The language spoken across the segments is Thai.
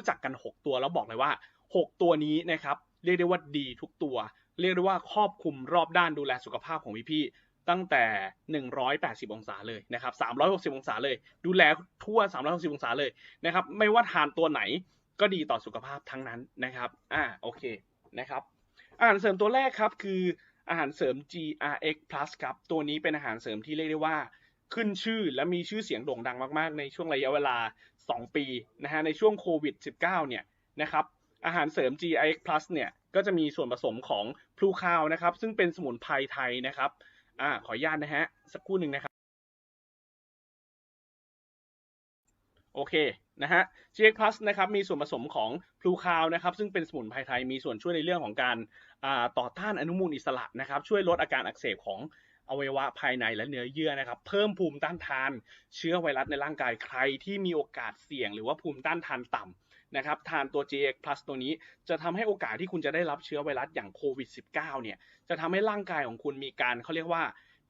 รู้จักกัน 6 ตัวแล้วบอกเลยว่า 6 ตัวนี้นะครับเรียกได้ว่าดีทุกตัว เรียกได้ว่าครอบคลุมรอบด้านดูแลสุขภาพของพี่ๆตั้งแต่ 180 องศาเลยนะครับ360 องศาเลย ดูแลทั่ว 360 องศาเลยนะครับไม่ว่าทานตัวไหนก็ดีต่อสุขภาพทั้งนั้นนะครับอ่าโอเคนะครับอาหารเสริมตัวแรกครับคืออาหารเสริม GRX Plus ครับตัวนี้เป็นอาหารเสริมที่เรียกได้ว่าขึ้นชื่อและมีชื่อเสียงโด่งดังมากๆ ในช่วงระยะเวลา 2 ปีนะฮะในช่วงโควิด -19 เนี่ยนะครับอาหารเสริม GIX Plus เนี่ยก็จะมีส่วนผสมของพลูคาวนะครับ ซึ่งเป็นสมุนไพรไทยนะครับอ่าขออนุญาตนะฮะสักครู่หนึ่งนะครับโอเคนะฮะ GX Plus นะครับมีส่วนผสมของพลูคาวนะครับซึ่งเป็นสมุนไพรไทยมีส่วนช่วยในเรื่องของการต่อต้านอนุมูลอิสระนะครับช่วยลดอาการอักเสบของ อวัยวะภายในและเนื้อเยื่อนะครับ เพิ่มภูมิต้านทาน เชื้อไวรัสในร่างกายใครที่มีโอกาสเสี่ยง หรือว่าภูมิต้านทานต่ำนะครับทานตัว GX Plus ตัวนี้จะทำให้โอกาสที่คุณจะได้รับเชื้อไวรัสอย่างโควิด -19 เนี่ยจะทำให้ร่างกายของคุณมีการเขาเรียกว่า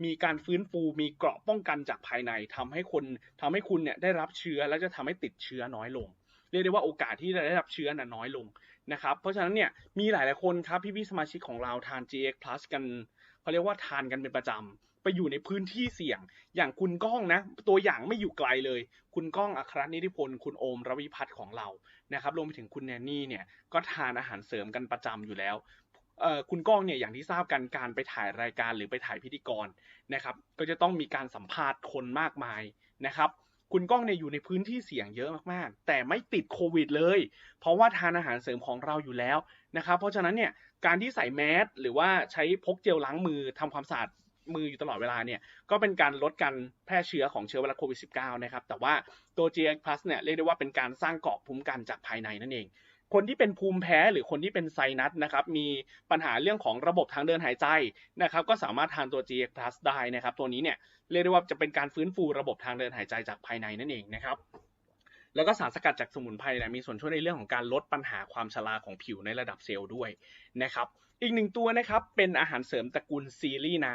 มีการฟื้นฟูมีเกราะป้องกันจากภายในทำให้คนทำให้คุณเนี่ยได้รับเชื้อและจะทำให้ติดเชื้อน้อยลง เรียกได้ว่าโอกาสที่จะได้รับเชื้อน่ะน้อยลงนะครับเพราะฉะนั้นเนี่ยมีหลายๆคนครับพี่ๆสมาชิกของเราทาน GX Plus กัน เขาเรียกว่าทานกันเป็นประจำไปอยู่ในพื้นที่เสี่ยง อย่างคุณก้องนะ ตัวอย่างไม่อยู่ไกลเลย คุณก้องอัครนิติพล คุณโอมรวิพัฒน์ของเรานะครับรวมไปถึงคุณแนนนี่เนี่ยก็ทานอาหารเสริมกันประจำอยู่แล้วคุณก้องเนี่ยอย่างที่ทราบกันการไปถ่ายรายการหรือไปถ่ายพิธีกรนะครับ ก็จะต้องมีการสัมภาษณ์คนมากมายนะครับคุณก้องเนี่ยอยู่ในพื้นที่เสี่ยงเยอะมากๆ แต่ไม่ติดโควิดเลย เพราะว่าทานอาหารเสริมของเราอยู่แล้วนะครับ เพราะฉะนั้นเนี่ย การที่ใส่แมสหรือว่าใช้พกเจลล้างมือทำความสะอาดมืออยู่ตลอดเวลาเนี่ยก็เป็นการลดการแพร่เชื้อของเชื้อไวรัสโควิด -19 นะครับ แต่ว่าตัว GX Plus เนี่ยเรียกได้ว่าเป็นการสร้างเกราะภูมิกันจากภายในนั่นเอง คนที่เป็นภูมิแพ้หรือคนที่เป็นไซนัสนะครับมีปัญหาเรื่องของระบบทางเดินหายใจนะครับก็สามารถทานตัว GX Plus ได้นะครับ ตัวนี้เนี่ยเรียกได้ว่าจะเป็นการฟื้นฟูระบบทางเดินหายใจจากภายในนั่นเองนะครับ แล้วก็สารสกัดจากสมุนไพรเนี่ยมีส่วนช่วยในเรื่องของการลดปัญหาความชราของผิวในระดับเซลล์ด้วยนะครับอีกหนึ่งตัวนะครับเป็นอาหารเสริมตระกูลซีรีส์น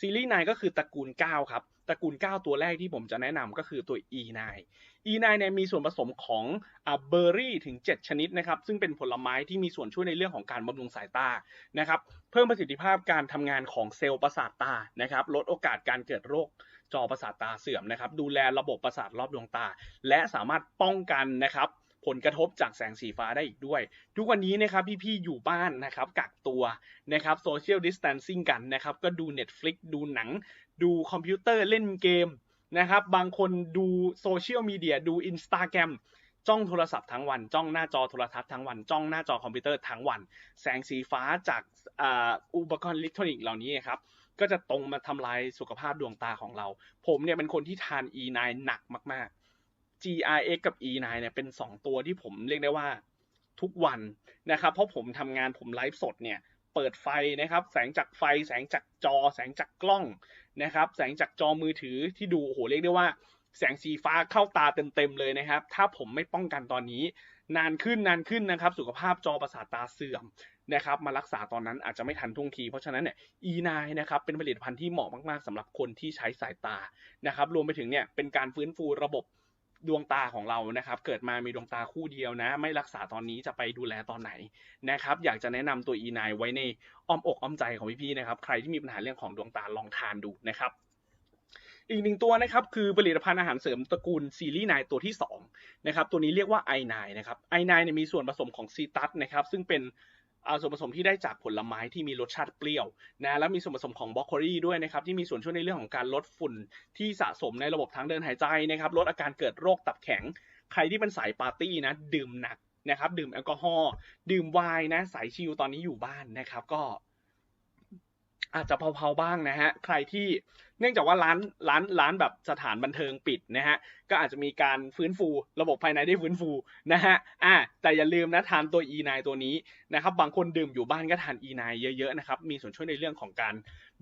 ซีรีส์นก็คือตระกูล9ครับตระกูล 9 ตัวแรกที่ผมจะแนะนำก็คือตัว E9 E9 เนี่ยมีส่วนผสมของเบอร์รี่ถึง 7 ชนิดนะครับซึ่งเป็นผลไม้ที่มีส่วนช่วยในเรื่องของการบำรุงสายตานะครับเพิ่มประสิทธิภาพการทำงานของเซลล์ประสาทตานะครับลดโอกาสการเกิดโรค จอประสาทตาเสื่อมนะครับ ดูแลระบบประสาทรอบดวงตา และสามารถป้องกันนะครับ ผลกระทบจากแสงสีฟ้าได้อีกด้วย ทุกวันนี้นะครับพี่ๆอยู่บ้านนะครับกักตัวนะครับโซเชียลดิสแตนซิ่งกันนะครับ ก็ดู Netflix ดูหนัง ดูคอมพิวเตอร์เล่นเกมนะครับบางคนดูโซเชียลมีเดียดู Instagram จ้องโทรศัพท์ทั้งวัน จ้องหน้าจอโทรทัศน์ทั้งวัน จ้องหน้าจอคอมพิวเตอร์ทั้งวัน แสงสีฟ้าจากอุปกรณ์อิเล็กทรอนิกส์เหล่านี้ครับ ก็จะตรงมาทำลายสุขภาพดวงตาของเรา ผมเนี่ยเป็นคนที่ทาน E9 หนักมาก ๆ GRX กับ E9 เนี่ยเป็น 2 ตัวที่ผมเรียกได้ว่าทุกวันนะครับ เพราะผมทำงานผมไลฟ์สดเนี่ยเปิดไฟนะครับ แสงจากไฟ แสงจากจอ แสงจากกล้องนะครับ แสงจากจอมือถือที่ดูโอ้โหเรียกได้ว่า แสงสีฟ้าเข้าตาเต็มๆเลยนะครับ ถ้าผมไม่ป้องกันตอนนี้ นานขึ้นนานขึ้นนะครับ สุขภาพจอประสาทตาเสื่อมนะครับ มารักษาตอนนั้นอาจจะไม่ทันท่วงที เพราะฉะนั้นเนี่ย E9 นะครับ เป็นผลิตภัณฑ์ที่เหมาะมากๆสำหรับคนที่ใช้สายตานะครับ รวมไปถึงเนี่ย เป็นการฟื้นฟูระบบดวงตาของเรานะครับ เกิดมามีดวงตาคู่เดียวนะ ไม่รักษาตอนนี้จะไปดูแลตอนไหนนะครับ อยากจะแนะนำตัว E9 ไว้ในอ้อมอกอ้อมใจของพี่ๆนะครับ ใครที่มีปัญหาเรื่องของดวงตาลองทานดูนะครับ อีกหนึ่งตัวนะครับคือผลิตภัณฑ์อาหารเสริมตระกูลซีรีส์นตัวที่2นะครับตัวนี้เรียกว่า i9 นะครับ i9 เนี่ยมีส่วนผสมของซีตัสนะครับซึ่งเป็นส่วนผสมที่ได้จากผลไม้ที่มีรสชาติเปรี้ยวนะแล้วมีส่วนผสมของบรอกโคลีด้วยนะครับที่มีส่วนช่วยในเรื่องของการลดฝุ่นที่สะสมในระบบทางเดินหายใจนะครับลดอาการเกิดโรคตับแข็ง ใครที่เป็นสายปาร์ตี้นะดื่มหนักนะครับดื่มแอลกอฮอล์ดื่มไวน์นะสายชิลตอนนี้อยู่บ้านนะครับก็อาจจะเผาๆบ้างนะฮะใครที่ เนื่องจากว่าร้านร้านร้านแบบสถานบันเทิงปิดนะฮะก็อาจจะมีการฟื้นฟูระบบภายในได้ฟื้นฟูนะฮะอ่าแต่อย่าลืมนะทานตัว E9 ตัวนี้นะครับบางคนดื่มอยู่บ้านก็ทาน E9 เยอะๆนะครับมีส่วนช่วยในเรื่องของการ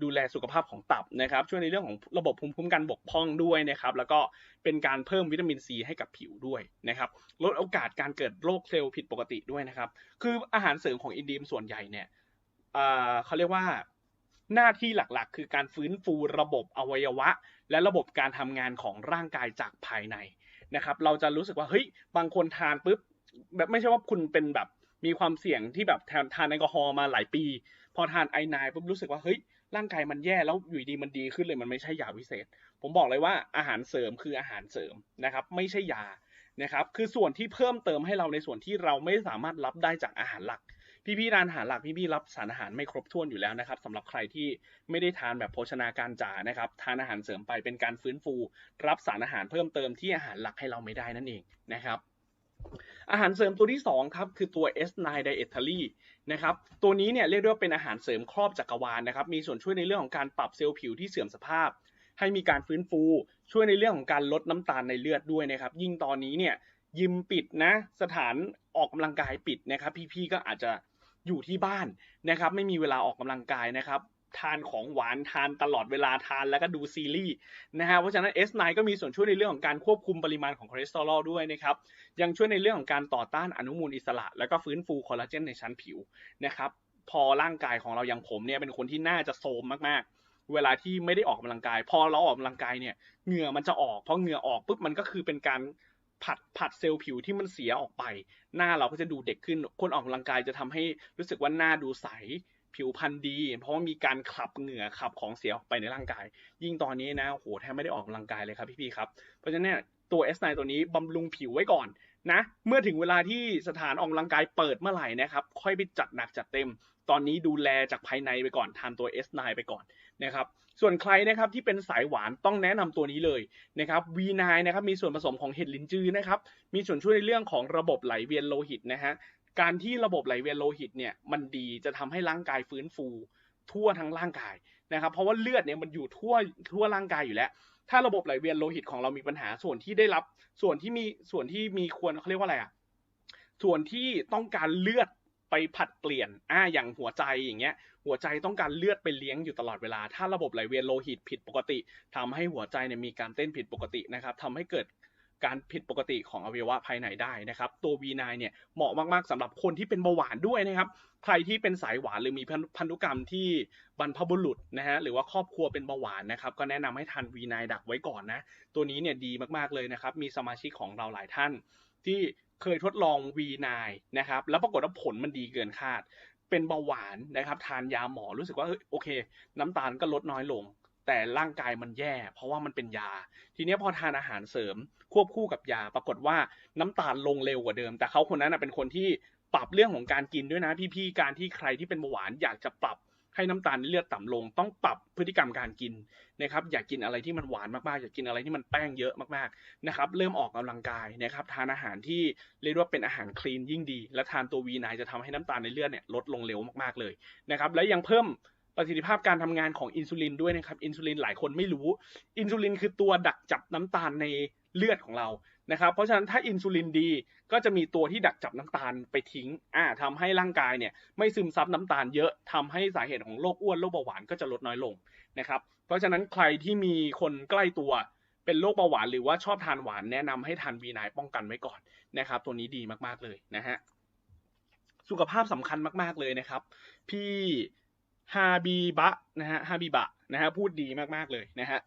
ดูแลสุขภาพของตับนะครับช่วยในเรื่องของระบบภูมิคุ้มกันบกพร่องด้วยนะครับแล้วก็เป็นการเพิ่มวิตามินซีให้กับผิวด้วยนะครับลดโอกาสการเกิดโรคเซลล์ผิดปกติด้วยนะครับคืออาหารเสริมของอินดีมส่วนใหญ่เนี่ยเขาเรียกว่า หน้าที่หลักๆ คือการฟื้นฟูระบบอวัยวะ และระบบการทำงานของร่างกายจากภายในนะครับ เราจะรู้สึกว่าเฮ้ยบางคนทานปุ๊บแบบไม่ใช่ว่าคุณเป็นแบบมีความเสี่ยงที่แบบทานทานแอลกอฮอล์มาหลายปี พอทานไอไนปุ๊บรู้สึกว่าเฮ้ยร่างกายมันแย่แล้วอยู่ดีมันดีขึ้นเลยมันไม่ใช่ยาวิเศษ ผมบอกเลยว่าอาหารเสริมคืออาหารเสริมนะครับ ไม่ใช่ยานะครับ คือส่วนที่เพิ่มเติมให้เราในส่วนที่เราไม่สามารถรับได้จากอาหารหลัก พี่ๆทานอาหารหลักพี่ๆรับสารอาหารไม่ครบถ้วนอยู่แล้วนะครับสำหรับใครที่ไม่ได้ทานแบบโภชนาการจ๋านะครับทานอาหารเสริมไปเป็นการฟื้นฟู รับสารอาหารเพิ่มเติมที่อาหารหลักให้เราไม่ได้นั่นเองนะครับอาหารเสริมตัวที่ 2 ครับ คือตัว S9 Dietary นะครับตัวนี้เนี่ยเรียกได้ว่าเป็นอาหารเสริมครอบจักรวาลนะครับมีส่วนช่วยในเรื่องของการปรับเซลล์ผิวที่เสื่อมสภาพ ให้มีการฟื้นฟู ช่วยในเรื่องของการลดน้ำตาลในเลือดด้วยนะครับยิ่งตอนนี้เนี่ยยิมปิดนะสถานออกกำลังกายปิดนะครับพี่ๆก็อาจจะ อยู่ที่บ้านนะครับ ไม่มีเวลาออกกำลังกายนะครับทานของหวานทานตลอดเวลาทานแล้วก็ดูซีรีส์นะฮะเพราะฉะนั้น S9 ก็มีส่วนช่วยในเรื่องของการควบคุมปริมาณของคอเลสเตอรอลด้วยนะครับยังช่วยในเรื่องของการต่อต้านอนุมูลอิสระ แล้วก็ฟื้นฟูคอลลาเจนในชั้นผิวนะครับพอร่างกายของเราอย่างผมเนี่ยเป็นคนที่น่าจะโทรมมากๆ เวลาที่ไม่ได้ออกกำลังกาย พอเราออกกำลังกายเนี่ยเหงื่อมันจะออกพอเหงื่อออกปุ๊บมันก็คือเป็นการ ผัดผัดเซลล์ผิวที่มันเสียออกไป หน้าเราก็จะดูเด็กขึ้น คนออกกำลังกายจะทำให้รู้สึกว่าหน้าดูใสผิวพรรณดี เพราะว่ามีการขับเหงื่อขับของเสียออกไปในร่างกาย ยิ่งตอนนี้นะโหแทบไม่ได้ออกกำลังกายเลยครับพี่ๆครับเพราะฉะนั้นตัว S9 ตัวนี้บำรุงผิวไว้ก่อนนะ เมื่อถึงเวลาที่สถานออกกำลังกายเปิดเมื่อไหร่นะครับ ค่อยไปจัดหนักจัดเต็ม ตอนนี้ดูแลจากภายในไปก่อนทานตัว S9 ไปก่อนนะครับ ส่วนใครนะครับที่เป็นสายหวานต้องแนะนำตัวนี้เลยนะครับ V9 นะครับมีส่วนผสมของเห็ดลินจือนะครับ มีส่วนช่วยในเรื่องของระบบไหลเวียนโลหิตนะฮะ การที่ระบบไหลเวียนโลหิตเนี่ยมันดีจะทำให้ร่างกายฟื้นฟู ทั่วทั้งร่างกายนะครับ เพราะว่าเลือดเนี่ยมันอยู่ทั่วทั่วร่างกายอยู่แล้ว ถ้าระบบไหลเวียนโลหิตของเรามีปัญหาส่วนที่ได้รับ ส่วนที่มีส่วนที่มีควรเขาเรียกว่าอะไรอะ ส่วนที่ต้องการเลือด ไปผัดเปลี่ยนอ่าอย่างหัวใจอย่างเงี้ย หัวใจต้องการเลือดไปเลี้ยงอยู่ตลอดเวลา ถ้าระบบไหลเวียนโลหิตผิดปกติทำให้หัวใจเนี่ยมีการเต้นผิดปกตินะครับทำให้เกิดการผิดปกติของอวัยวะภายในได้นะครับ ตัว V9 เนี่ยเหมาะมากๆสำหรับคนที่เป็นเบาหวานด้วยนะครับ ใครที่เป็นสายหวานหรือมีพันธุกรรมที่บรรพบุรุษนะฮะหรือว่าครอบครัวเป็นเบาหวานนะครับก็แนะนำให้ทาน V9 ดักไว้ก่อนนะ ตัวนี้เนี่ยดีมากๆเลยนะครับ มีสมาชิกของเราหลายท่านที่ เคยทดลอง V9 นะครับ แล้วปรากฏว่าผลมันดีเกินคาด เป็นเบาหวานนะครับ ทานยาหมอรู้สึกว่าโอเค น้ำตาลก็ลดน้อยลง แต่ร่างกายมันแย่ เพราะว่ามันเป็นยา ทีนี้พอทานอาหารเสริมควบคู่กับยา ปรากฏว่าน้ำตาลลงเร็วกว่าเดิม แต่เขาคนนั้นเป็นคนที่ปรับเรื่องของการกินด้วยนะพี่ๆ การที่ใครที่เป็นเบาหวานอยากจะปรับ ให้น้ำตาลในเลือดต่ำลง ต้องปรับพฤติกรรมการกินนะครับอยากกินอะไรที่มันหวานมากๆอยากกินอะไรที่มันแป้งเยอะมากๆนะครับเริ่มออกกำลังกายนะครับทานอาหารที่เรียกว่าเป็นอาหารคลีนยิ่งดี และทานตัววีไนจะทำให้น้ำตาลในเลือดเนี่ยลดลงเร็วมากๆเลยนะครับและยังเพิ่มประสิทธิภาพการทำงานของอินซูลินด้วยนะครับอินซูลินหลายคนไม่รู้ อินซูลินคือตัวดักจับน้ำตาลใน เลือดของเรานะครับเพราะฉะนั้นถ้าอินซูลินดีก็จะมีตัวที่ดักจับน้ำตาลไปทิ้งอ่าทำให้ร่างกายเนี่ยไม่ซึมซับน้ำตาลเยอะทำให้สาเหตุของโรคอ้วนโรคเบาหวานก็จะลดน้อยลงนะครับเพราะฉะนั้นใครที่มีคนใกล้ตัวเป็นโรคเบาหวานหรือว่าชอบทานหวานแนะนำให้ทานวีไนป้องกันไว้ก่อนนะครับ ตัวนี้ดีมากๆเลยนะฮะสุขภาพสำคัญมากๆเลยนะครับ พี่ฮาบีบะนะฮะฮาบีบะนะฮะพูดดีมากๆเลยนะฮะ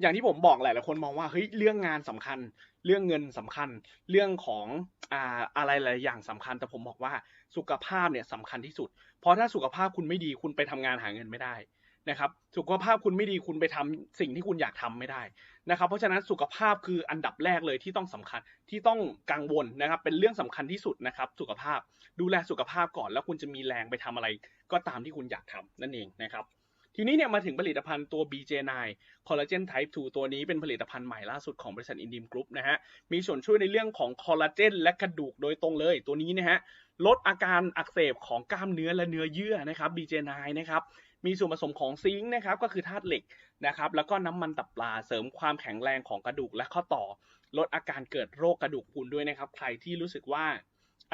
อย่างที่ผมบอกหลายหลายคนมองว่าเฮ้ยเรื่องงานสำคัญ เรื่องเงินสำคัญ เรื่องของอ่าอะไรหลายอย่างสำคัญ แต่ผมบอกว่าสุขภาพเนี่ยสำคัญที่สุด เพราะถ้าสุขภาพคุณไม่ดีคุณไปทำงานหาเงินไม่ได้นะครับ สุขภาพคุณไม่ดีคุณไปทำสิ่งที่คุณอยากทำไม่ได้นะครับ เพราะฉะนั้นสุขภาพคืออันดับแรกเลยที่ต้องสำคัญที่ต้องกังวลนะครับ เป็นเรื่องสำคัญที่สุดนะครับ สุขภาพดูแลสุขภาพก่อนแล้วคุณจะมีแรงไปทำอะไร ก็ตามที่คุณอยากทำนั่นเองนะครับ ทีนี้เนี่ยมาถึงผลิตภัณฑ์ตัว BJ9 Collagen Type 2 ตัวนี้เป็นผลิตภัณฑ์ใหม่ล่าสุดของบริษัทอินดิมกรุ๊ปนะฮะ มีส่วนช่วยในเรื่องของคอลลาเจนและกระดูกโดยตรงเลยตัวนี้นะฮะ ลดอาการอักเสบของกล้ามเนื้อและเนื้อเยื่อนะครับ BJ9 นะครับ มีส่วนผสมของซิงค์นะครับ ก็คือธาตุเหล็กนะครับ แล้วก็น้ำมันตับปลาเสริมความแข็งแรงของกระดูกและข้อต่อ ลดอาการเกิดโรคกระดูกพรุนด้วยนะครับ ใครที่รู้สึกว่า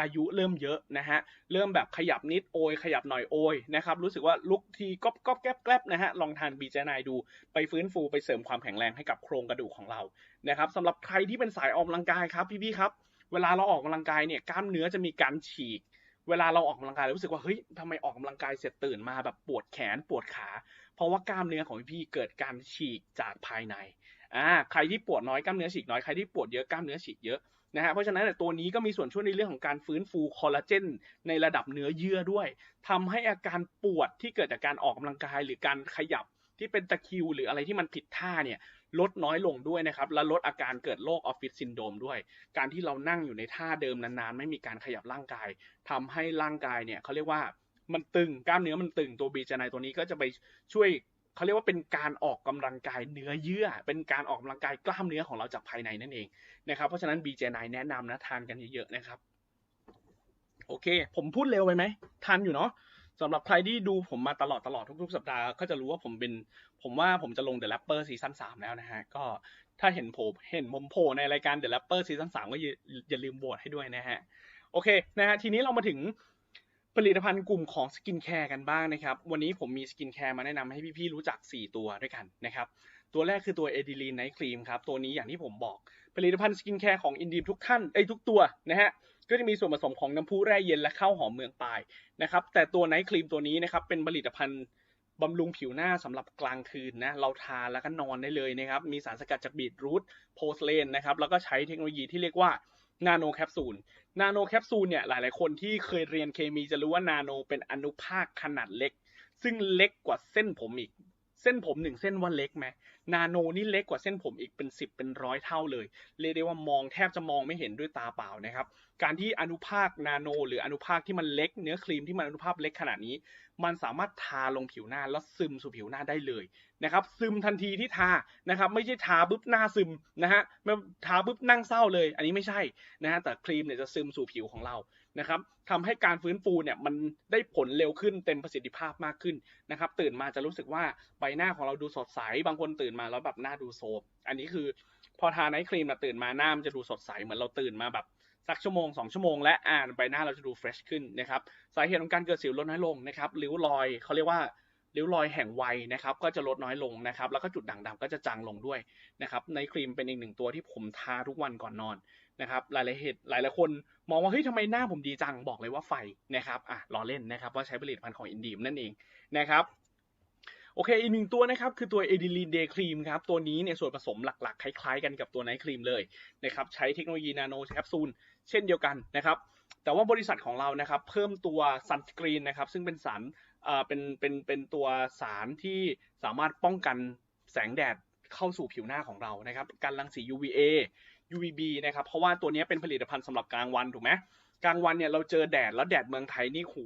อายุเริ่มเยอะนะฮะเริ่มแบบขยับนิดโอยขยับหน่อยโอยนะครับรู้สึกว่าลุกทีก๊อบก๊อบแก๊บแก๊บนะฮะลองทานบีเจนายดูไปฟื้นฟูไปเสริมความแข็งแรงให้กับโครงกระดูกของเรานะครับสำหรับใครที่เป็นสายออกกำลังกายครับพี่ๆครับเวลาเราออกกำลังกายเนี่ยกล้ามเนื้อจะมีการฉีกเวลาเราออกกำลังกายรู้สึกว่าเฮ้ยทำไมออกกำลังกายเสร็จตื่นมาแบบปวดแขนปวดขา เพราะว่ากล้ามเนื้อของพี่เกิดการฉีกจากภายใน อ่าใครที่ปวดน้อยกล้ามเนื้อฉีกน้อยใครที่ปวดเยอะกล้ามเนื้อฉีกเยอะนะฮะเพราะฉะนั้นตัวนี้ก็มีส่วนช่วยในเรื่องของการฟื้นฟูคอลลาเจนในระดับเนื้อเยื่อด้วยทำให้อาการปวดที่เกิดจากการออกกำลังกายหรือการขยับที่เป็นตะคิว หรืออะไรที่มันผิดท่าเนี่ยลดน้อยลงด้วยนะครับ และลดอาการเกิดโรคออฟฟิศซินโดมด้วย การที่เรานั่งอยู่ในท่าเดิมนานๆ ไม่มีการขยับร่างกายทำให้ร่างกายเนี่ยเขาเรียกว่ามันตึงกล้ามเนื้อมันตึงตัวบีจานายตัวนี้ก็จะไปช่วย เขาเรียกว่าเป็นการออกกำลังกายเนื้อเยื่อ เป็นการออกกำลังกายกล้ามเนื้อของเราจากภายในนั่นเองนะครับ เพราะฉะนั้น BJ9 แนะนำนะทานกันเยอะๆนะครับ โอเค ผมพูดเร็วไปไหมทันอยู่เนาะสำหรับใครที่ดูผมมาตลอดตลอดทุกๆ สัปดาห์ก็จะรู้ว่าผมเป็นผมว่าผมจะลง The Rapper ซีซั่น3แล้วนะฮะ ก็ถ้าเห็นผมเห็นผมโผล่ในรายการ The Rapper ซีซั่น3ก็อย่าลืมโหวตให้ด้วยนะฮะ โอเคนะฮะทีนี้เรามาถึง ผลิตภัณฑ์กลุ่มของสกินแคร์กันบ้างนะครับ วันนี้ผมมีสกินแคร์มาแนะนำให้พี่ๆรู้จัก 4 ตัวด้วยกันนะครับ ตัวแรกคือตัวเอดิลีนไนท์ครีมครับ ตัวนี้อย่างที่ผมบอก ผลิตภัณฑ์สกินแคร์ของอินดีมทุกท่านไอ้ทุกตัวนะฮะ ก็จะมีส่วนผสมของน้ำพุแร่เย็นและข้าวหอมเมืองปลายนะครับ แต่ตัวไนท์ครีมตัวนี้นะครับเป็นผลิตภัณฑ์บำรุงผิวหน้าสำหรับกลางคืนนะ เราทาแล้วก็นอนได้เลยนะครับ มีสารสกัดจากบีทรูทโพสเลนนะครับ แล้วก็ใช้เทคโนโลยีที่เรียกว่า นาโนแคปซูล นาโนแคปซูลเนี่ยหลาย ๆ คนที่เคยเรียนเคมีจะรู้ว่านาโนเป็นอนุภาคขนาดเล็ก ซึ่งเล็กกว่าเส้นผมอีก เส้นผมหนึ่งเส้นว่าเล็กไหมนาโนนี่เล็กกว่าเส้นผมอีกเป็นสิบเป็นร้อยเท่าเลย เรียกได้ว่ามองแทบจะมองไม่เห็นด้วยตาเปล่านะครับ การที่อนุภาคนาโน หรืออนุภาคที่มันเล็ก เนื้อครีมที่มันอนุภาคเล็กขนาดนี้ มันสามารถทาลงผิวหน้าแล้วซึมสู่ผิวหน้าได้เลยนะครับ ซึมทันทีที่ทานะครับ ไม่ใช่ทาปุ๊บหน้าซึมนะฮะไม่ทาปุ๊บนั่งเศร้าเลย อันนี้ไม่ใช่นะฮะแต่ครีมเนี่ยจะซึมสู่ผิวของเรา นะครับทำให้การฟื้นฟูเนี่ยมันได้ผลเร็วขึ้นเต็มประสิทธิภาพมากขึ้นนะครับตื่นมาจะรู้สึกว่าใบหน้าของเราดูสดใส บางคนตื่นมาแล้วแบบหน้าดูโซมอันนี้คือพอทาไนท์ครีมเราตื่นมาหน้ามันจะดูสดใสเหมือนเราตื่นมาแบบสักชั่วโมงสองชั่วโมงและอ่านใบหน้าเราจะดูเฟรชขึ้นนะครับสาเหตุของการเกิดสิวลดน้อยลงนะครับริ้วรอยเขาเรียกว่า ริ้วรอยแห่งวัยนะครับก็จะลดน้อยลงนะครับแล้วก็จุดด่างดำก็จะจางลงด้วยนะครับในครีมเป็นอีกหนึ่งตัวที่ผมทาทุกวันก่อนนอนนะครับหลายๆเหตุหลายๆคนมองว่าเฮ้ยทำไมหน้าผมดีจังบอกเลยว่าไฟนะครับอะล้อเล่นนะครับว่าใช้ผลิตภัณฑ์ของอินดีมนั่นเองนะครับโอเคอีกหนึ่งตัวนะครับคือตัวเอดิลีนเดย์ครีมครับตัวนี้เนี่ยส่วนผสมหลักๆ คล้ายๆ กันกับตัวไนท์ครีมเลยนะครับใช้เทคโนโลยีนาโนแคปซูลเช่นเดียวกันนะครับแต่ว่าบริษัทของเรานะครับเพิ่มตัวซันสกรีนนะครับซึ่งเป็นสาร เป็นเป็นเป็นตัวสารที่สามารถป้องกันแสงแดดเข้าสู่ผิวหน้าของเรานะครับการรังสี UVA UVB นะครับเพราะว่าตัวนี้เป็นผลิตภัณฑ์สำหรับกลางวันถูกไหมกลางวันเนี่ยเราเจอแดดแล้วแดดเมืองไทยนี่โห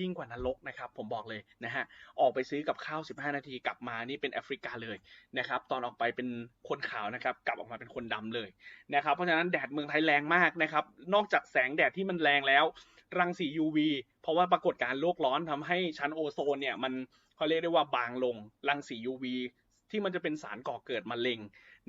ยิ่งกว่านรกนะครับผมบอกเลยนะฮะออกไปซื้อกับข้าว 15 นาทีกลับมานี่เป็นแอฟริกาเลยนะครับตอนออกไปเป็นคนขาวนะครับกลับออกมาเป็นคนดำเลยนะครับเพราะฉะนั้นแดดเมืองไทยแรงมากนะครับนอกจากแสงแดดที่มันแรงแล้ว รังสี UV เพราะว่าปรากฏการณ์โลกร้อนทำให้ชั้นโอโซนเนี่ยมันเขาเรียกได้ว่าบางลงรังสี UV ที่มันจะเป็นสารก่อเกิดมะเร็ง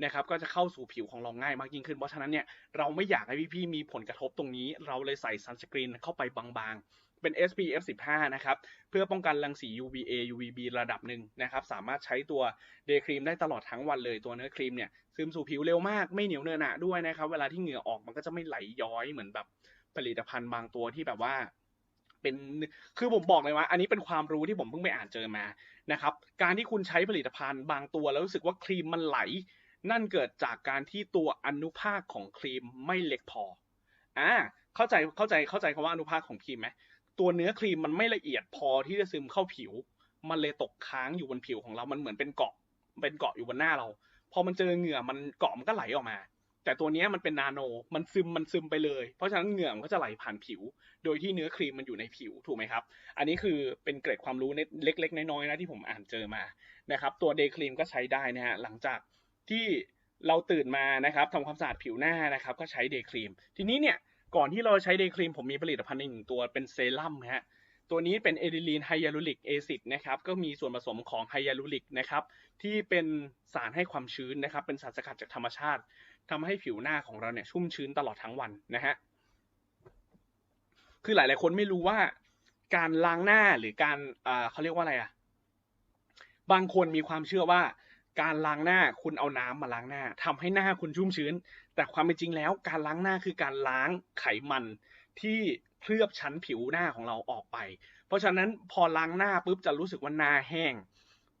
นะครับก็จะเข้าสู่ผิวของเราง่ายมากยิ่งขึ้น เพราะฉะนั้นเนี่ยเราไม่อยากให้พี่ๆมีผลกระทบตรงนี้ เราเลยใส่ซันสกรีนเข้าไปบางๆ เป็น SPF 15 นะครับ เพื่อป้องกันรังสี UVA UVB ระดับหนึ่งนะครับ สามารถใช้ตัวเดย์ครีมได้ตลอดทั้งวันเลยตัวเนื้อครีมเนี่ยซึมสู่ผิวเร็วมากไม่เหนียวเนอะหนะด้วยนะครับ เวลาที่เหงื่อออกมันก็จะไม่ไหลย้อยเหมือนแบบผลิตภัณฑ์บางตัวที่แบบว่า เป็นคือผมบอกเลยว่า อันนี้เป็นความรู้ที่ผมเพิ่งไปอ่านเจอมานะครับ การที่คุณใช้ผลิตภัณฑ์บางตัวแล้วรู้สึกว่าครีมมันไหล นั่นเกิดจากการที่ตัวอนุภาคของครีมไม่เล็กพออ่าเข้าใจเข้าใจเข้าใจคำว่าอนุภาคของครีมไหมตัวเนื้อครีมมันไม่ละเอียดพอที่จะซึมเข้าผิว มันเลยตกค้างอยู่บนผิวของเรา มันเหมือนเป็นเกาะเป็นเกาะอยู่บนหน้าเรา พอมันเจอเหงื่อมันเกาะมันก็ไหลออกมา แต่ตัวนี้มันเป็นนาโน มันซึมมันซึมไปเลย เพราะฉะนั้นเหงื่อมันก็จะไหลผ่านผิว โดยที่เนื้อครีมมันอยู่ในผิวถูกไหมครับ อันนี้คือเป็นเกร็ดความรู้เล็กๆ น้อยๆนะที่ผมอ่านเจอมานะครับ ตัวเดย์ครีมก็ใช้ได้นะฮะหลังจากที่เราตื่นมานะครับทำความสะอาดผิวหน้านะครับ ก็ใช้เดย์ครีม ทีนี้เนี่ยก่อนที่เราใช้เดย์ครีมผมมีผลิตภัณฑ์หนึ่งตัวเป็นเซรั่มฮะตัวนี้เป็นเอดิลีนไฮยาลูริกแอซิดนะครับก็มีส่วนผสมของไฮยาลูริกนะครับที่เป็นสารให้ความชื้นนะครับเป็นสารสกัดจากธรรมชาติ ทำให้ผิวหน้าของเราเนี่ยชุ่มชื้นตลอดทั้งวันนะฮะ คือหลาย ๆ คนไม่รู้ว่าการล้างหน้าหรือการอ่าเขาเรียกว่าอะไรอะบางคนมีความเชื่อว่าการล้างหน้าคุณเอาน้ำมาล้างหน้าทำให้หน้าคุณชุ่มชื้น แต่ความเป็นจริงแล้ว การล้างหน้าคือการล้างไขมันที่เคลือบชั้นผิวหน้าของเราออกไป เพราะฉะนั้นพอล้างหน้าปุ๊บจะรู้สึกว่าหน้าแห้ง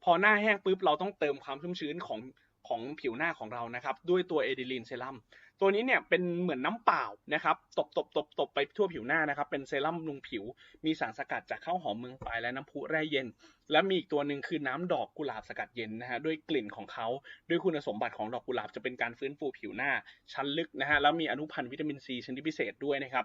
พอหน้าแห้งปุ๊บเราต้องเติมความชุ่มชื้นของ ของผิวหน้าของเรานะครับ ด้วยตัวเอดิลีนเซรั่มตัวนี้เนี่ยเป็นเหมือนน้ำเปล่านะครับ ตบตบตบตบไปทั่วผิวหน้านะครับ เป็นเซรั่มบำรุงผิว มีสารสกัดจากข้าวหอมเมืองปลายและน้ำพุแร่เย็น และมีอีกตัวหนึ่งคือน้ำดอกกุหลาบสกัดเย็นนะฮะด้วยกลิ่นของเขาด้วยคุณสมบัติของดอกกุหลาบจะเป็นการฟื้นฟูผิวหน้าชั้นลึกนะฮะแล้วมีอนุพันธ์วิตามินซีชนิดพิเศษด้วยนะครับ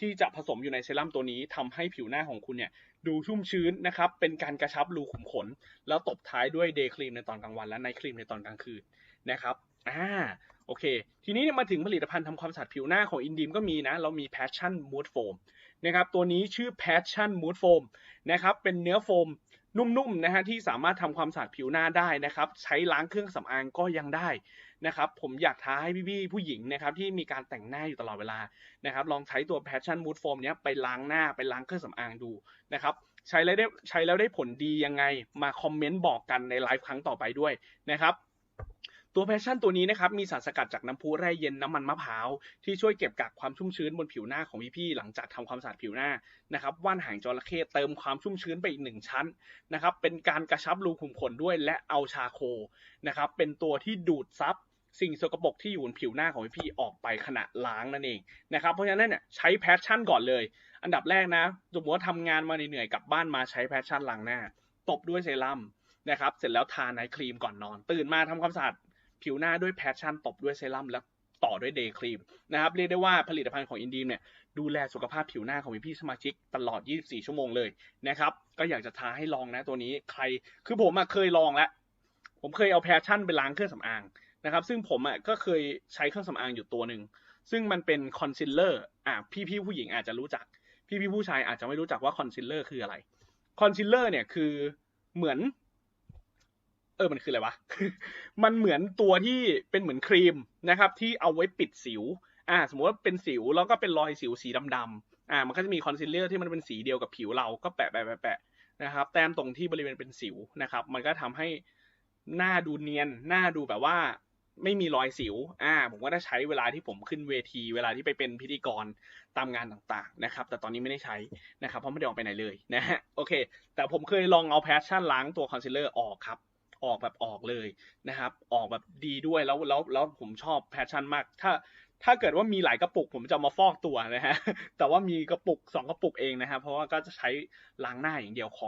ที่จะผสมอยู่ในเซรั่มตัวนี้ทำให้ผิวหน้าของคุณเนี่ยดูชุ่มชื้นนะครับ เป็นการกระชับรูขุมขน แล้วตบท้ายด้วยเดย์ครีมในตอนกลางวันและไนท์ครีมในตอนกลางคืนนะครับอ่าโอเค ทีนี้เนี่ยมาถึงผลิตภัณฑ์ทำความสะอาดผิวหน้าของอินดีมก็มีนะ เรามี Passion Mood Foam นะครับ ตัวนี้ชื่อ Passion Mood Foam นะครับ เป็นเนื้อโฟมนุ่มๆนะฮะที่สามารถทำความสะอาดผิวหน้าได้นะครับ ใช้ล้างเครื่องสำอางก็ยังได้ นะครับผมอยากท้าให้พี่ๆผู้หญิงนะครับที่มีการแต่งหน้าอยู่ตลอดเวลานะครับลองใช้ตัว Passion Mood Foam เนี้ยไปล้างหน้าไปล้างเครื่องสำอางดูนะครับใช้แล้วได้ใช้แล้วได้ผลดียังไงมาคอมเมนต์บอกกันในไลฟ์ครั้งต่อไปด้วยนะครับตัวแพชชั่นตัวนี้นะครับมีสารสกัดจากน้ำพุแร่เย็นน้ำมันมะพร้าวที่ช่วยเก็บกักความชุ่มชื้นบนผิวหน้าของพี่ๆหลังจากทำความสะอาดผิวหน้านะครับว่านหางจระเข้เติมความชุ่มชื้นไปอีกหนึ่งชั้นนะครับเป็นการกระชับรูขุมขนด้วยและเอาชาโคนะครับเป็นตัวที่ดูดซับ สิ่งสกปรกที่อยู่บนผิวหน้าของพี่ออกไปขณะล้างนั่นเองนะครับ เพราะฉะนั้นเนี่ยใช้แพชชั่นก่อนเลย อันดับแรกนะสมมติว่าทำงานมาเหนื่อยๆกลับบ้านมาใช้แพชชั่นล้างหน้า ตบด้วยเซรั่มนะครับ เสร็จแล้วทาไนท์ครีมก่อนนอน ตื่นมาทำความสะอาดผิวหน้าด้วยแพชชั่นตบด้วยเซรั่มแล้วต่อด้วยเดย์ครีมนะครับเรียกได้ว่าผลิตภัณฑ์ของอินดีมเนี่ยดูแลสุขภาพผิวหน้าของพี่สมาชิกตลอด 24 ชั่วโมงเลยนะครับก็อยากจะท้าให้ลองนะตัวนี้ใครคือผมเคยลองแล้วผมเคยเอาแพชชั่นไปล้างเครื่องสำอาง นะครับ ซึ่งผมอะก็เคยใช้เครื่องสำอางอยู่ตัวหนึ่ง ซึ่งมันเป็นคอนซีลเลอร์อะพี่ๆผู้หญิงอาจจะรู้จัก พี่พี่ๆผู้ชายอาจจะไม่รู้จักว่าคอนซีลเลอร์คืออะไรคอนซีลเลอร์เนี่ยคือเหมือน เออมันคืออะไรวะ มันเหมือนตัวที่เป็นเหมือนครีมนะครับ ที่เอาไว้ปิดสิว อ่า สมมติว่าเป็นสิวแล้วก็เป็นรอยสิวสีดำๆอ่า มันก็จะมีคอนซีลเลอร์ที่มันเป็นสีเดียวกับผิวเราก็แปะแปะแปะแปะนะครับ แต้มตรงที่บริเวณเป็นสิวนะครับ มันก็ทำให้หน้าดูเนียน หน้าดูแบบว่า ไม่มีรอยสิว อ่า ผมก็ได้ใช้เวลาที่ผมขึ้นเวที เวลาที่ไปเป็นพิธีกรตามงานต่างๆ นะครับ แต่ตอนนี้ไม่ได้ใช้นะครับ เพราะไม่ได้ออกไปไหนเลยนะฮะ โอเค แต่ผมเคยลองเอาแพชชั่นล้างตัวคอนซีลเลอร์ออกครับ ออกแบบออกเลยนะครับ ออกแบบดีด้วย แล้ว แล้ว แล้วผมชอบแพชชั่นมาก ถ้า ถ้าเกิดว่ามีหลายกระปุก ผมจะมาฟอกตัวนะฮะ แต่ว่ามีกระปุกสองกระปุกเองนะครับเพราะว่าก็จะใช้ล้างหน้าอย่างเดียวของ